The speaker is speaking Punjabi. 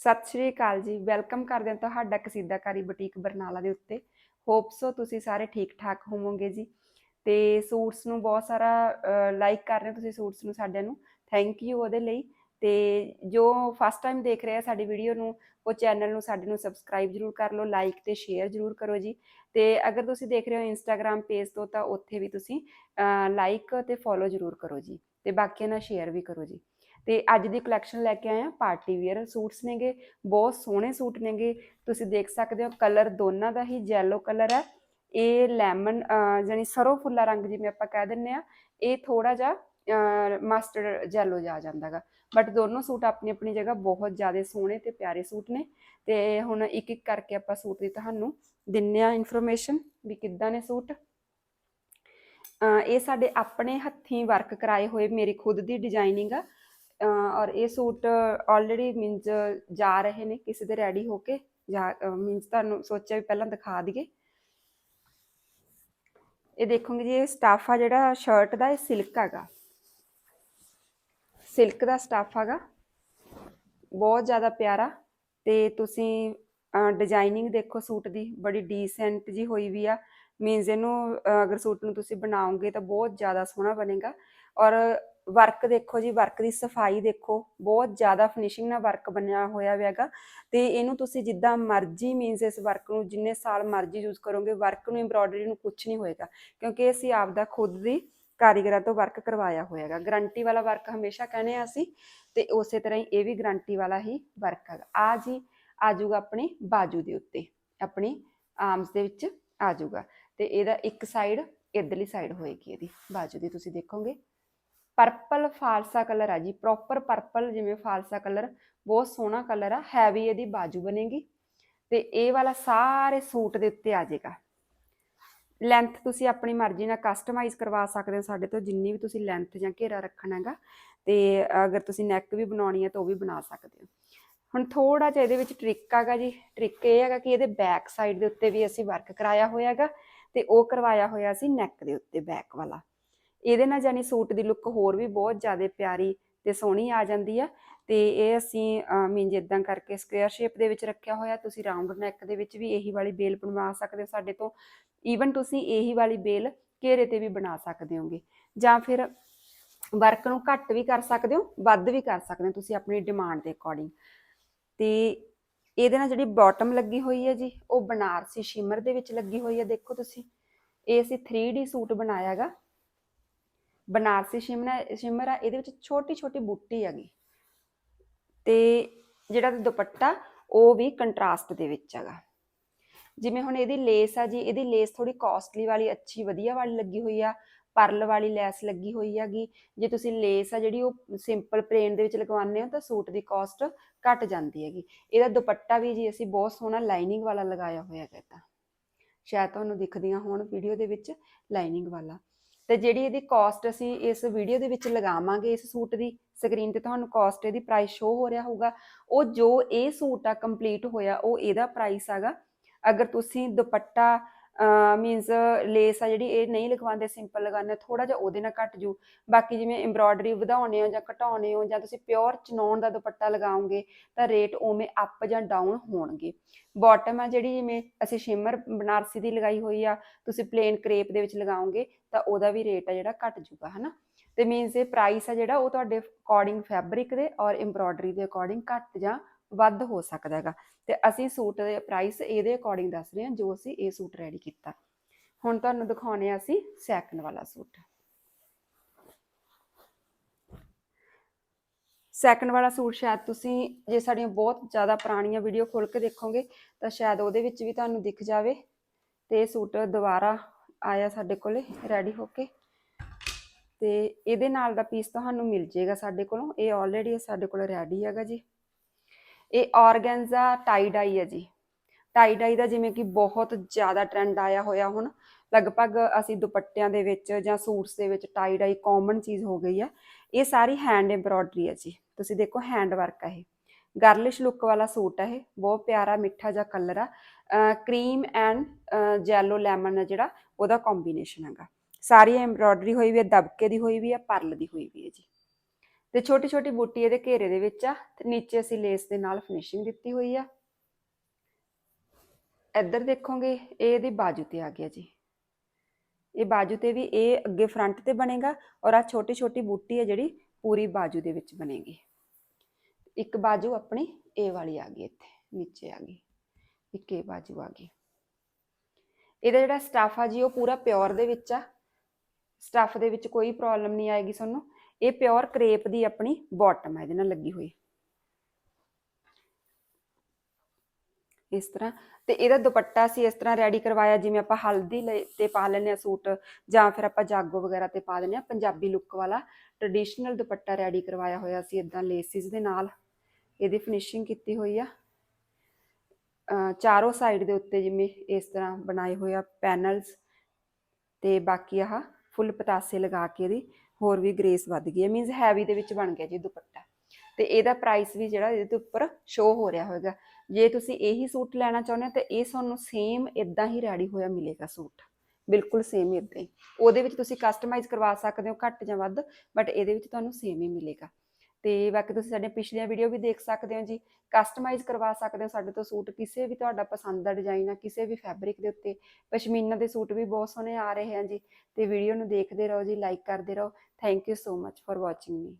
ਸਤਿ ਸ਼੍ਰੀ ਅਕਾਲ ਜੀ। ਵੈਲਕਮ ਕਰਦੇ ਹਾਂ ਤੁਹਾਡਾ ਕਸੀਦਾਕਾਰੀ ਬੁਟੀਕ ਬਰਨਾਲਾ ਦੇ ਉੱਤੇ। ਹੋਪਸੋ ਤੁਸੀਂ ਸਾਰੇ ਠੀਕ ਠਾਕ ਹੋਵੋਗੇ ਜੀ। ਤੇ ਸੂਟਸ ਨੂੰ ਬਹੁਤ ਸਾਰਾ ਲਾਈਕ ਕਰ ਰਹੇ ਹੋ ਤੁਸੀਂ ਸੂਟਸ ਨੂੰ ਸਾਡਿਆਂ ਨੂੰ। ਥੈਂਕ ਯੂ ਉਹਦੇ ਲਈ। ਤੇ ਜੋ ਫਸਟ ਟਾਈਮ ਦੇਖ ਰਹੇ ਆ ਸਾਡੀ ਵੀਡੀਓ ਨੂੰ, ਉਹ ਚੈਨਲ ਨੂੰ ਸਾਡੇ ਨੂੰ ਸਬਸਕ੍ਰਾਈਬ ਜਰੂਰ ਕਰ ਲਓ ਲਾਈਕ ਤੇ ਸ਼ੇਅਰ ਜਰੂਰ ਕਰੋ ਜੀ। ਤੇ ਅਗਰ ਤੁਸੀਂ ਦੇਖ ਰਹੇ ਹੋ ਇੰਸਟਾਗ੍ਰam ਪੇਜ ਤੋਂ, ਤਾਂ ਉੱਥੇ ਵੀ ਤੁਸੀਂ ਲਾਈਕ ਤੇ ਫੋਲੋ ਜਰੂਰ ਕਰੋ ਜੀ। ਤੇ ਬਾਕੀਆਂ ਨਾਲ ਸ਼ੇਅਰ ਵੀ ਕਰੋ ਜੀ। ਤੇ ਅੱਜ ਦੀ ਕਲੈਕਸ਼ਨ ਲੈ ਕੇ ਆਏ ਆ ਪਾਰਟੀ ਵੇਅਰ ਸੂਟਸ ਨੇਗੇ, ਬਹੁਤ ਸੋਹਣੇ ਸੂਟ ਨੇਗੇ। ਤੁਸੀਂ ਦੇਖ ਸਕਦੇ ਹੋ ਕਲਰ ਦੋਨਾਂ ਦਾ ਹੀ ਯੈਲੋ ਕਲਰ ਹੈ। ਇਹ ਲੈਮਨ ਜਾਨੀ ਸਰੋਂ ਫੁੱਲਾ ਰੰਗ ਜਿਵੇਂ ਆਪਾਂ ਕਹਿ ਦਿੰਨੇ ਆ ਇਹ ਥੋੜਾ ਜਿਹਾ ਮਸਟਰਡ ਜੈਲੋ ਜਾ ਜਾਂਦਾਗਾ ਬਟ ਦੋਨੋਂ ਸੂਟ ਆਪਣੀ ਆਪਣੀ ਜਗ੍ਹਾ ਬਹੁਤ ਜ਼ਿਆਦਾ ਸੋਹਣੇ ਤੇ ਪਿਆਰੇ ਸੂਟ ਨੇ। ਤੇ ਹੁਣ ਇੱਕ ਇੱਕ ਕਰਕੇ ਆਪਾਂ ਸੂਟ ਦੀ ਤੁਹਾਨੂੰ ਦਿੰਨੇ ਆ ਇਨਫੋਰਮੇਸ਼ਨ ਵੀ ਕਿੱਦਾਂ ਨੇ ਸੂਟ ਇਹ ਸਾਡੇ ਆਪਣੇ ਹੱਥੀਂ ਵਰਕ ਕਰਾਏ ਹੋਏ, ਮੇਰੀ ਖੁਦ ਦੀ ਡਿਜ਼ਾਈਨਿੰਗ ਆ। ਔਰ ਇਹ ਸੂਟ ਆਲਰੇਡੀ ਮੀਨਸ ਜਾ ਰਹੇ ਨੇ, ਕਿਸੇ ਦੇ ਰੈਡੀ ਹੋ ਕੇ ਜਾਂ ਮੀਨਸ ਤੁਹਾਨੂੰ ਸੋਚਿਆ ਵੀ ਪਹਿਲਾਂ ਦਿਖਾ ਦਈਏ। ਇਹ ਦੇਖੋਗੇ ਜੀ, ਇਹ ਸਟਾਫ ਆ ਜਿਹੜਾ ਸ਼ਰਟ ਦਾ, ਇਹ ਸਿਲਕ ਹੈਗਾ। ਸਿਲਕ ਦਾ ਸਟਾਫ ਹੈਗਾ। ਬਹੁਤ ਜ਼ਿਆਦਾ ਪਿਆਰਾ। ਤੇ ਤੁਸੀਂ ਡਿਜ਼ਾਈਨਿੰਗ ਦੇਖੋ ਸੂਟ ਦੀ, ਬੜੀ ਡੀਸੈਂਟ ਜੀ ਹੋਈ ਵੀ ਆ। ਮੀਨਸ ਇਹਨੂੰ ਅਗਰ ਸੂਟ ਨੂੰ ਤੁਸੀਂ ਬਣਾਓਗੇ ਤਾਂ ਬਹੁਤ ਜ਼ਿਆਦਾ ਸੋਹਣਾ ਬਣੇਗਾ। ਔਰ ਵਰਕ ਦੇਖੋ ਜੀ, ਵਰਕ ਦੀ ਸਫ਼ਾਈ ਦੇਖੋ, ਬਹੁਤ ਜ਼ਿਆਦਾ ਫਿਨਿਸ਼ਿੰਗ ਨਾਲ ਵਰਕ ਬਣਿਆ ਹੋਇਆ ਹੈਗਾ। ਤੇ ਇਹਨੂੰ ਤੁਸੀਂ ਜਿੱਦਾਂ ਮਰਜ਼ੀ ਮੀਨਸ ਇਸ ਵਰਕ ਨੂੰ ਜਿੰਨੇ ਸਾਲ ਮਰਜ਼ੀ ਯੂਜ਼ ਕਰੋਗੇ, ਵਰਕ ਨੂੰ ਐਮਬ੍ਰੋਇਡਰੀ ਨੂੰ ਕੁਝ ਨਹੀਂ ਹੋਏਗਾ। ਕਿਉਂਕਿ ਅਸੀਂ ਆਪ ਦਾ ਖੁਦ ਦੀ ਕਾਰੀਗਰਾਂ ਤੋਂ ਵਰਕ ਕਰਵਾਇਆ ਹੋਇਆਗਾ ਗਰੰਟੀ ਵਾਲਾ ਵਰਕ ਹਮੇਸ਼ਾ ਕਹਿੰਦੇ ਆ ਅਸੀਂ, ਤੇ ਉਸੇ ਤਰ੍ਹਾਂ ਹੀ ਇਹ ਵੀ ਗਰੰਟੀ ਵਾਲਾ ਹੀ ਵਰਕ ਹੈਗਾ। ਆ ਜੀ ਆਜੂਗਾ ਆਪਣੀ ਬਾਜੂ ਦੇ ਉੱਤੇ। ਆਪਣੀ ਆਰਮਸ ਦੇ ਵਿੱਚ ਆਜੂਗਾ ਤੇ ਇਹਦਾ ਇੱਕ ਸਾਈਡ ਇਧਰਲੀ ਸਾਈਡ ਹੋਏਗੀ ਇਹਦੀ, ਬਾਜੂ ਦੀ ਤੁਸੀਂ ਦੇਖੋਗੇ। ਪਰਪਲ ਫਾਲਸਾ ਕਲਰ ਆ ਜੀ ਪ੍ਰੋਪਰ ਪਰਪਲ ਜਿਵੇਂ ਫਾਲਸਾ ਕਲਰ ਬਹੁਤ ਸੋਹਣਾ ਕਲਰ ਆ ਹੈਵੀ ਇਹਦੀ ਬਾਜੂ ਬਣੇਗੀ। ਤੇ ਇਹ ਵਾਲਾ ਸਾਰੇ ਸੂਟ ਦੇ ਉੱਤੇ ਆ ਜਾਏਗਾ। ਲੈਂਥ ਤੁਸੀਂ ਆਪਣੀ ਮਰਜ਼ੀ ਨਾਲ ਕਸਟਮਾਈਜ਼ ਕਰਵਾ ਸਕਦੇ ਹੋ, ਸਾਡੇ ਤੋਂ ਜਿੰਨੀ ਵੀ ਤੁਸੀਂ ਲੈਂਥ ਜਾਂ ਘੇਰਾ ਰੱਖਣਾ ਹੈਗਾ। ਤੇ ਅਗਰ ਤੁਸੀਂ ਨੈਕ ਵੀ ਬਣਾਉਣੀ ਹੈ ਤਾਂ ਉਹ ਵੀ ਬਣਾ ਸਕਦੇ ਹੋ। ਹੁਣ ਥੋੜਾ ਜਿਹਾ ਇਹਦੇ ਵਿੱਚ ਟ੍ਰਿਕ ਹੈਗਾ ਜੀ ਟ੍ਰਿਕ ਇਹ ਹੈਗਾ ਕਿ ਇਹਦੇ ਬੈਕ ਸਾਈਡ ਦੇ ਉੱਤੇ ਵੀ ਅਸੀਂ ਵਰਕ ਕਰਾਇਆ ਹੋਇਆ ਹੈਗਾ। ਤੇ ਉਹ ਕਰਵਾਇਆ ਹੋਇਆ ਸੀ ਨੈਕ ਦੇ ਉੱਤੇ ਬੈਕ ਵਾਲਾ। ਇਹਦੇ ਨਾਲ ਜਾਨੀ ਸੂਟ ਦੀ ਲੁੱਕ ਹੋਰ ਵੀ ਬਹੁਤ ਜ਼ਿਆਦਾ ਪਿਆਰੀ ਤੇ ਸੋਹਣੀ ਆ ਜਾਂਦੀ ਆ ਤੇ ਇਹ ਅਸੀਂ ਮੀਨ ਜਿੱਦਾਂ ਕਰਕੇ ਸਕੁਅਰ ਸ਼ੇਪ ਦੇ ਵਿੱਚ ਰੱਖਿਆ ਹੋਇਆ, ਤੁਸੀਂ ਰਾਉਂਡ ਨੈਕ ਦੇ ਵਿੱਚ ਵੀ ਇਹੀ ਵਾਲੀ ਬੇਲ ਬਣਵਾ ਸਕਦੇ ਹੋ ਸਾਡੇ ਤੋਂ। ਈਵਨ ਤੁਸੀਂ ਇਹੀ ਵਾਲੀ ਬੇਲ ਘੇਰੇ ਤੇ ਵੀ ਬਣਾ ਸਕਦੇ ਹੋਗੇ। ਜਾਂ ਫਿਰ ਵਰਕ ਨੂੰ ਘੱਟ ਵੀ ਕਰ ਸਕਦੇ ਹੋ, ਵੱਧ ਵੀ ਕਰ ਸਕਦੇ ਹੋ, ਤੁਸੀਂ ਆਪਣੀ ਡਿਮਾਂਡ ਦੇ ਅਕੋਰਡਿੰਗ ਤੇ ਇਹਦੇ ਨਾਲ ਜਿਹੜੀ ਬਾਟਮ ਲੱਗੀ ਹੋਈ ਹੈ ਜੀ, ਉਹ ਬਨਾਰਸੀ ਸ਼ਿਮਰ ਦੇ ਵਿੱਚ ਲੱਗੀ ਹੋਈ ਹੈ, ਦੇਖੋ ਤੁਸੀਂ। ਇਹ ਅਸੀਂ 3D ਸੂਟ ਬਣਾਇਆਗਾ। ਬਨਾਰਸੀ ਸ਼ਿਮਰ ਸ਼ਿਮਰ ਆ, ਇਹਦੇ ਵਿੱਚ ਛੋਟੀ ਛੋਟੀ ਬੂਟੀ ਹੈਗੀ। ਤੇ ਜਿਹੜਾ ਦੁਪੱਟਾ, ਉਹ ਵੀ ਕੰਟਰਾਸਟ ਦੇ ਵਿੱਚ ਹੈਗਾ। ਜਿਵੇਂ ਹੁਣ ਇਹਦੀ ਲੇਸ ਆ ਜੀ, ਇਹਦੀ ਲੇਸ ਥੋੜੀ ਕਾਸਟਲੀ ਵਾਲੀ, ਅੱਛੀ, ਵਧੀਆ ਵਾਲੀ ਲੱਗੀ ਹੋਈ ਆ। ਪਰਲ ਵਾਲੀ ਲੈਸ ਲੱਗੀ ਹੋਈ ਹੈਗੀ, ਜੇ ਤੁਸੀਂ ਲੇਸ ਆ ਜਿਹੜੀ ਉਹ ਸਿੰਪਲ ਪਲੇਨ ਦੇ ਵਿੱਚ ਲਗਵਾਉਂਦੇ ਹੋ ਤਾਂ ਸੂਟ ਦੀ ਕਾਸਟ ਘਟ ਜਾਂਦੀ ਹੈਗੀ। ਇਹਦਾ ਦੁਪੱਟਾ ਵੀ ਜੀ ਅਸੀਂ ਬਹੁਤ ਸੋਹਣਾ ਲਾਈਨਿੰਗ ਵਾਲਾ ਲਗਾਇਆ ਹੋਇਆ ਹੈ ਤਾਂ ਸ਼ਾਇਦ ਤੁਹਾਨੂੰ ਦਿਖਦੀਆਂ ਹੋਣ ਵੀਡੀਓ ਦੇ ਵਿੱਚ ਲਾਈਨਿੰਗ ਵਾਲਾ। ਤੇ ਜਿਹੜੀ ਇਹਦੀ ਕਾਸਟ ਅਸੀਂ ਇਸ ਵੀਡੀਓ ਦੇ ਵਿੱਚ ਲਗਾਵਾਂਗੇ ਇਸ ਸੂਟ ਦੀ ਸਕਰੀਨ ਤੇ ਤੁਹਾਨੂੰ ਕਾਸਟ ਇਹਦੀ ਪ੍ਰਾਈਸ ਸ਼ੋ ਹੋ ਰਿਹਾ ਹੋਊਗਾ। ਉਹ ਜੋ ਇਹ ਸੂਟ ਆ ਕੰਪਲੀਟ ਹੋਇਆ, ਉਹ ਇਹਦਾ ਪ੍ਰਾਈਸ ਹੈਗਾ। ਅਗਰ ਤੁਸੀਂ ਦੁਪੱਟਾ ਮੀਨਸ ਲੇਸ ਆ ਜਿਹੜੀ, ਇਹ ਨਹੀਂ ਲਗਵਾਉਂਦੇ ਸਿੰਪਲ ਲਗਾਉਂਦੇ ਥੋੜਾ ਜਿਹਾ ਉਹਦੇ ਨਾਲ ਘਟ ਜੂ ਬਾਕੀ ਜਿਵੇਂ ਐਮਬ੍ਰੋਇਡਰੀ ਵਧਾਉਣੇ ਹੋ ਜਾਂ ਘਟਾਉਣੇ ਹੋ ਜਾਂ ਤੁਸੀਂ ਪਿਓਰ ਚਨੌਨ ਦਾ ਦੁਪੱਟਾ ਲਗਾਓਗੇ, ਤਾਂ ਰੇਟ ਉਵੇਂ ਅਪ ਜਾਂ ਡਾਊਨ ਹੋਣਗੇ। ਬਾਟਮ ਆ ਜਿਹੜੀ ਜਿਵੇਂ ਅਸੀਂ ਸ਼ਿਮਰ ਬਨਾਰਸੀ ਦੀ ਲਗਾਈ ਹੋਈ ਆ, ਤੁਸੀਂ ਪਲੇਨ ਕ੍ਰੇਪ ਦੇ ਵਿੱਚ ਲਗਾਓਗੇ, ਤਾਂ ਉਹਦਾ ਵੀ ਰੇਟ ਆ ਜਿਹੜਾ ਘਟ ਜੂਗਾ ਹਨਾ? ਤੇ ਮੀਨਸ ਇਹ ਪ੍ਰਾਈਸ ਆ ਜਿਹੜਾ, ਉਹ ਤੁਹਾਡੇ ਅਕੋਰਡਿੰਗ ਫੈਬਰਿਕ ਦੇ ਔਰ ਐਮਬ੍ਰੋਇਡਰੀ ਦੇ ਅਕੋਰਡਿੰਗ ਘੱਟ ਜਾਂ ਵੱਧ ਹੋ ਸਕਦਾ ਹੈਗਾ। ਤੇ ਅਸੀਂ ਸੂਟ ਦੇ ਪ੍ਰਾਈਸ ਇਹਦੇ ਅਕੋਰਡਿੰਗ ਦੱਸ ਰਹੇ ਹਾਂ, ਜੋ ਅਸੀਂ ਇਹ ਸੂਟ ਰੈਡੀ ਕੀਤਾ। ਹੁਣ ਤੁਹਾਨੂੰ ਦਿਖਾਉਣੇ ਆ ਅਸੀਂ ਸੈਕੰਡ ਵਾਲਾ ਸੂਟ। ਸੈਕੰਡ ਵਾਲਾ ਸੂਟ ਸ਼ਾਇਦ ਤੁਸੀਂ, ਜੇ ਸਾਡੀਆਂ ਬਹੁਤ ਜ਼ਿਆਦਾ ਪੁਰਾਣੀਆਂ ਵੀਡੀਓ ਖੋਲ ਕੇ ਦੇਖੋਗੇ, ਤਾਂ ਸ਼ਾਇਦ ਉਹਦੇ ਵਿੱਚ ਵੀ ਤੁਹਾਨੂੰ ਦਿਖ ਜਾਵੇ। ਤੇ ਇਹ ਸੂਟ ਦੁਬਾਰਾ ਆਇਆ ਸਾਡੇ ਕੋਲੇ ਰੈਡੀ ਹੋ ਕੇ। ਤੇ ਇਹਦੇ ਨਾਲ ਦਾ ਪੀਸ ਤੁਹਾਨੂੰ ਮਿਲ ਜੇਗਾ ਸਾਡੇ ਕੋਲੋਂ। ਇਹ ਆਲਰੇਡੀ ਸਾਡੇ ਕੋਲ ਰੈਡੀ ਹੈਗਾ ਜੀ। ਇਹ ਆਰਗੈਂਜ਼ਾ ਟਾਈ ਡਾਈ ਹੈ ਜੀ। ਟਾਈ ਡਾਈ ਦਾ ਜਿਵੇਂ ਕਿ ਬਹੁਤ ਜ਼ਿਆਦਾ ਟ੍ਰੈਂਡ ਆਇਆ ਹੋਇਆ ਹੁਣ। ਲਗਭਗ ਅਸੀਂ ਦੁਪੱਟਿਆਂ ਦੇ ਵਿੱਚ ਜਾਂ ਸੂਟਸ ਦੇ ਵਿੱਚ ਟਾਈ ਡਾਈ ਕਾਮਨ ਚੀਜ਼ ਹੋ ਗਈ ਹੈ ਇਹ ਸਾਰੀ ਹੈਂਡ ਐਮਬ੍ਰੋਇਡਰੀ ਹੈ ਜੀ। ਤੁਸੀਂ ਦੇਖੋ ਹੈਂਡ ਵਰਕ ਹੈ ਇਹ। ਗਰਲਿਸ਼ ਲੁੱਕ ਵਾਲਾ ਸੂਟ ਹੈ ਇਹ। ਬਹੁਤ ਪਿਆਰਾ, ਮਿੱਠਾ ਜਿਹਾ ਕਲਰ ਆ। ਕਰੀਮ ਐਂਡ ਜੈਲੋ ਲੈਮਨ ਜਿਹੜਾ, ਉਹਦਾ ਕੰਬੀਨੇਸ਼ਨ ਹੈਗਾ। ਸਾਰੀ ਐਮਬ੍ਰੋਇਡਰੀ ਹੋਈ ਵੀ ਹੈ ਦਬਕੇ ਦੀ ਹੋਈ ਵੀ ਹੈ ਪਰਲ ਦੀ ਹੋਈ ਵੀ ਹੈ ਜੀ। ਤੇ ਛੋਟੀ ਛੋਟੀ ਬੂਟੀ ਇਹਦੇ ਘੇਰੇ ਦੇ ਵਿੱਚ ਆ ਤੇ ਨੀਚੇ ਅਸੀਂ ਲੇਸ ਦੇ ਨਾਲ ਫਿਨਿਸ਼ਿੰਗ ਦਿੱਤੀ ਹੋਈ ਆ। ਇੱਧਰ ਦੇਖੋਗੇ, ਇਹ ਇਹਦੀ ਬਾਜੂ ਤੇ ਆ ਗਿਆ ਜੀ। ਇਹ ਬਾਜੂ ਤੇ ਵੀ ਇਹ ਅੱਗੇ ਫਰੰਟ ਤੇ ਬਣੇਗਾ ਔਰ ਆ ਛੋਟੀ ਛੋਟੀ ਬੂਟੀ ਹੈ ਜਿਹੜੀ ਪੂਰੀ ਬਾਜੂ ਦੇ ਵਿੱਚ ਬਣੇਗੀ। ਇੱਕ ਬਾਜੂ ਆਪਣੀ ਇਹ ਵਾਲੀ ਆ ਗਈ ਇੱਥੇ, ਨੀਚੇ ਆ ਗਈ। ਇੱਕ ਇਹ ਬਾਜੂ ਆ ਗਈ। ਇਹਦਾ ਜਿਹੜਾ ਸਟਫ ਆ ਜੀ, ਉਹ ਪੂਰਾ ਪਿਓਰ ਦੇ ਵਿੱਚ ਆ। ਸਟਫ ਦੇ ਵਿੱਚ ਕੋਈ ਪ੍ਰੋਬਲਮ ਨਹੀਂ ਆਏਗੀ ਤੁਹਾਨੂੰ। ਇਹ ਪਿਓਰ ਕਰੇਪ ਦੀ ਆਪਣੀ ਬਾਟਮ ਹੈ ਇਹਦੇ ਨਾਲ ਲੱਗੀ ਹੋਈ। ਇਸ ਤਰ੍ਹਾਂ, ਤੇ ਇਹਦਾ ਦੁਪੱਟਾ ਸੀ ਇਸ ਤਰ੍ਹਾਂ ਰੈਡੀ ਕਰਵਾਇਆ, ਜਿਵੇਂ ਆਪਾਂ ਹਲਦੀ ਤੇ ਪਾ ਲੈਂਦੇ ਆ ਸੂਟ, ਜਾਂ ਫਿਰ ਆਪਾਂ ਜਾਗੋ ਵਗੈਰਾ ਤੇ ਪਾ ਦਿੰਦੇ ਆ ਪੰਜਾਬੀ ਲੁੱਕ ਵਾਲਾ। ਟ੍ਰੈਡੀਸ਼ਨਲ ਦੁਪੱਟਾ ਰੈਡੀ ਕਰਵਾਇਆ ਹੋਇਆ ਸੀ ਇਦਾਂ ਲੇਸਿਸ ਦੇ ਨਾਲ। ਇਹਦੀ ਫਿਨਿਸ਼ਿੰਗ ਕੀਤੀ ਹੋਈ ਆ। ਚਾਰੋਂ ਸਾਈਡ ਦੇ ਉੱਤੇ ਜਿਵੇਂ ਇਸ ਤਰ੍ਹਾਂ ਬਣਾਏ ਹੋਏ ਆ ਪੈਨਲਸ ਤੇ ਬਾਕੀ ਆਹ ਫੁੱਲ ਪਤਾਸੇ ਲਗਾ ਕੇ ਇਹਦੀ ਹੋਰ ਵੀ ਗ੍ਰੇਸ ਵੱਧ ਗਈ ਹੈ ਮੀਨਸ ਹੈਵੀ ਦੇ ਵਿੱਚ ਬਣ ਗਿਆ ਜੀ ਦੁਪੱਟਾ। ਤੇ ਇਹਦਾ ਪ੍ਰਾਈਸ ਵੀ ਜਿਹੜਾ ਇਹਦੇ ਉੱਪਰ ਸ਼ੋ ਹੋ ਰਿਹਾ ਹੋਵੇਗਾ ਜੇ ਤੁਸੀਂ ਇਹੀ ਸੂਟ ਲੈਣਾ ਚਾਹੁੰਦੇ ਹੋ, ਤਾਂ ਇਹ ਤੁਹਾਨੂੰ ਸੇਮ ਇਦਾਂ ਹੀ ਰੈਡੀ ਹੋਇਆ ਮਿਲੇਗਾ ਸੂਟ। ਬਿਲਕੁਲ ਸੇਮ ਇਦਾਂ ਹੀ। ਉਹਦੇ ਵਿੱਚ ਤੁਸੀਂ ਕਸਟਮਾਈਜ਼ ਕਰਵਾ ਸਕਦੇ ਹੋ ਘੱਟ ਜਾਂ ਵੱਧ ਬਟ ਇਹਦੇ ਵਿੱਚ ਤੁਹਾਨੂੰ ਸੇਮ ਹੀ ਮਿਲੇਗਾ। ਤੇ ਬਾਕੀ ਤੁਸੀਂ ਸਾਡੀਆਂ ਪਿਛਲੀਆਂ ਵੀਡੀਓ ਵੀ ਦੇਖ ਸਕਦੇ ਹੋ ਜੀ। ਕਸਟਮਾਈਜ਼ ਕਰਵਾ ਸਕਦੇ ਹੋ ਸਾਡੇ ਤੋਂ ਸੂਟ। ਕਿਸੇ ਵੀ ਤੁਹਾਡਾ ਪਸੰਦ ਦਾ ਡਿਜ਼ਾਈਨ ਆ, ਕਿਸੇ ਵੀ ਫੈਬਰਿਕ ਦੇ ਉੱਤੇ। ਪਸ਼ਮੀਨਾ ਦੇ ਸੂਟ ਵੀ ਬਹੁਤ ਸੋਹਣੇ ਆ ਰਹੇ ਆ ਜੀ। ਤੇ ਵੀਡੀਓ ਨੂੰ ਦੇਖਦੇ ਰਹੋ ਜੀ ਲਾਈਕ ਕਰਦੇ ਰਹੋ। Thank you so much for watching me